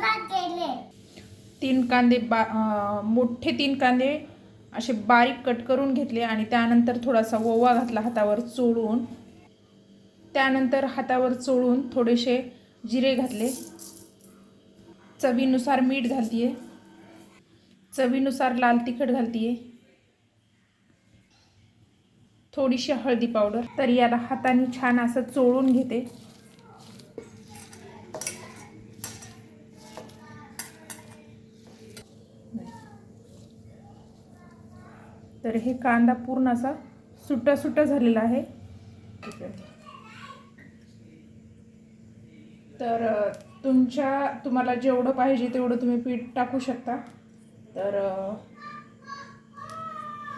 केले? तीन कांदे बा मोठे तीन कांदे असे बारीक कट करून घेतले आणि त्यानंतर थोडासा ओवा घातला हातावर चोळून. त्यानंतर हातावर चोळून थोडेसे जिरे घातले. चवीनुसार मीठ घालतीये. चवीनुसार लाल तिखट घालतीये. थोडीशी हळदी पावडर. तर याला हाताने छान असं चोळून घेते. तर हे कांदा पूर्ण असा सुट्टा सुट्टा झालेला आहे. तर तुमच्या तुम्हाला जेवढं पाहिजे तेवढं तुम्ही पीठ टाकू शकता. तर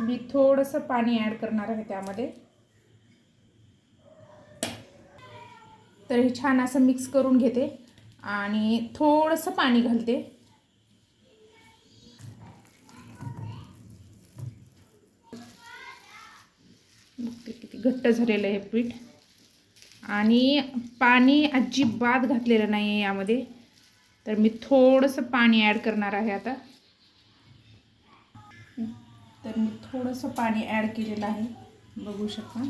मी थोडंसं पाणी ॲड करणार आहे त्यामध्ये. तर हे छान असं मिक्स करून घेते आणि थोडंसं पाणी घालते. बघते किती घट्ट झालेलं आहे पीठ. आणि पाणी अजिबात घातलेलं नाही आहे यामध्ये. तर मी थोडंसं पाणी ॲड करणार आहे आता. तर मी थोडंसं पाणी ॲड केलेलं आहे. बघू शकता.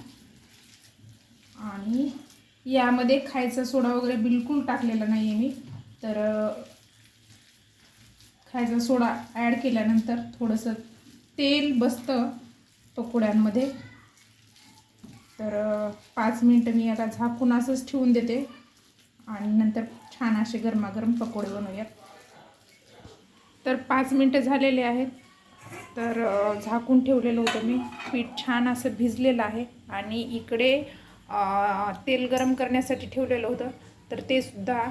आणि यामध्ये खायचा सोडा वगैरे बिलकुल टाकलेला नाही आहे मी. तर खायचा सोडा ॲड केल्यानंतर थोडंसं तेल बसतं पकोड्यांमध्ये. तर पाच मिनटं मी आता झाकून असंच ठेवून देते. आणि नंतर छान असे गरमागरम पकोडे बनवूयात. तर पाच मिनटं झालेले आहेत. तर झाकून ठेवलेलं होतं मी. पीठ छान असं भिजलेलं आहे. आणि इकडे तेल गरम करण्यासाठी ठेवलेलं होतं. तर ते सुद्धा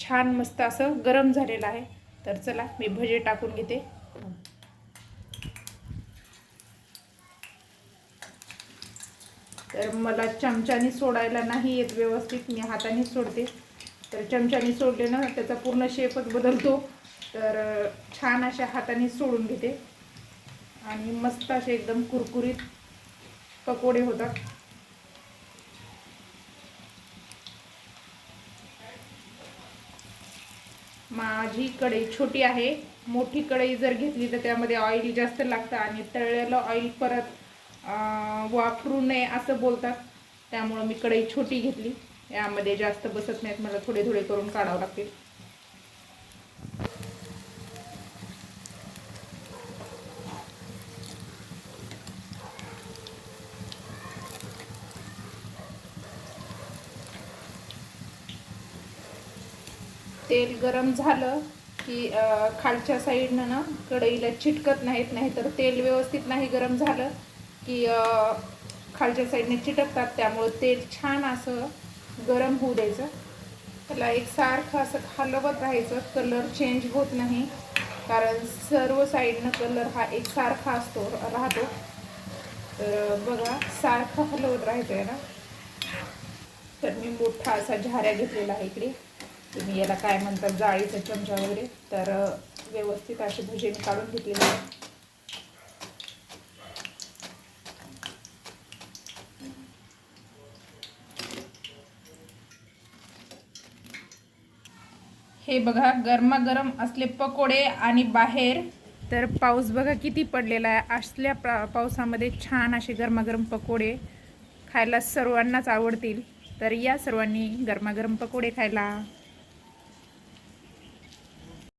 छान मस्त असं गरम झालेलं आहे. तर चला मी भजे टाकून घेते. तर मला चमच्याने सोडायला नाही येत व्यवस्थित मी हाताने सोडते. तर चमच्याने सोडले ना त्याचा पूर्ण शेपच बदलतो. तर छान अशा हाताने सोडून घेते. आणि मस्त असे एकदम कुरकुरीत पकोडे होतात. माझी कढई छोटी आहे. मोठी कढई जर घेतली तर त्यामध्ये ऑइल जास्त लागतं आणि तळलेलं ऑइल परत वापरू नये असं बोलतात. त्यामुळं मी कढई छोटी घेतली. यामध्ये जास्त बसत नाहीत. मला थोडे थोडे करून काढावं लागतील. तेल गरम झालं की खालच्या साईडनं ना कढईला चिटकत नाहीत. नाही तर तेल व्यवस्थित नाही गरम झालं. की खालच्या साईडने चिटकतात त्यामुळं तेल छान असं गरम होऊ द्यायचं. त्याला एक सारखं असं हलवत राहायचं कलर चेंज होत नाही. कारण सर्व साईडनं कलर हा एकसारखा असतो राहतो. तर बघा सारखं हलवत राहायचं आहे ना तर मी मोठा असा झाऱ्या घेतलेला आहे इकडे. तुम्ही याला काय म्हणतात जाळीचा चमचा वगैरे. तर व्यवस्थित असे भजे मी काढून घेतलेले आहे हे बघा गरमागरम असले पकोडे आणि बाहेर. तर पाऊस बघा किती पडलेला आहे. असल्या पा पावसामध्ये छान असे गरमागरम पकोडे खायला सर्वांनाच आवडतील. तर या सर्वांनी गरमागरम पकोडे खायला.